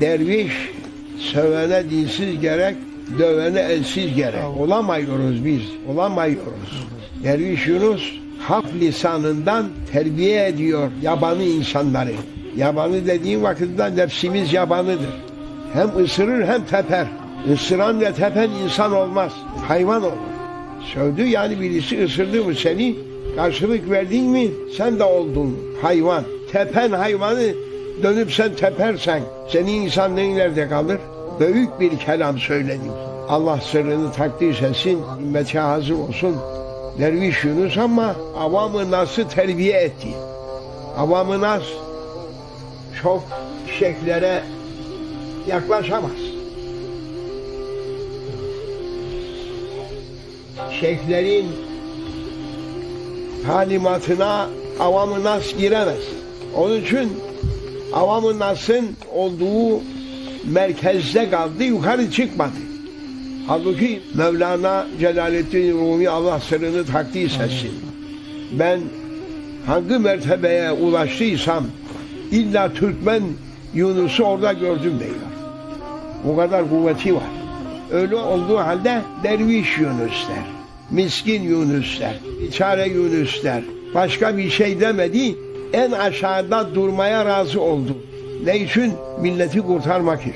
Derviş sövene dinsiz gerek, dövene elsiz gerek. Olamıyoruz biz, olamıyoruz. Derviş Yunus hak lisanından terbiye ediyor yabanı insanları. Yabanı dediğim vakitte nefsimiz yabanıdır. Hem ısırır hem teper. Isıran ve tepen insan olmaz, hayvan olur. Sövdü yani birisi ısırdı mı seni, karşılık verdin mi sen de oldun hayvan. Tepen hayvanı dönüp sen tepersen senin insanlığın nerede kalır? Büyük bir kelam söyledim. Allah sırrını takdir etsin, ümmete hazır olsun. Derviş Yunus ama avamı nasıl terbiye etti? Avamı nas çok şeyhlere yaklaşamaz. Şeyhlerin talimatına avamı nas giremez. Onun için avamı nasın olduğu merkezde kaldı, yukarı çıkmadı. Halbuki Mevlana Celaleddin Rumi Allah sırrını takdis etsin. Ben hangi mertebeye ulaştıysam illa Türkmen Yunus'u orada gördüm diyor. O kadar kuvveti var. Öyle olduğu halde derviş Yunus der. Miskin Yunus der. Biçare Yunus. Başka bir şey demedi. En aşağıda durmaya razı oldu. Ne için? Milleti kurtarmak için.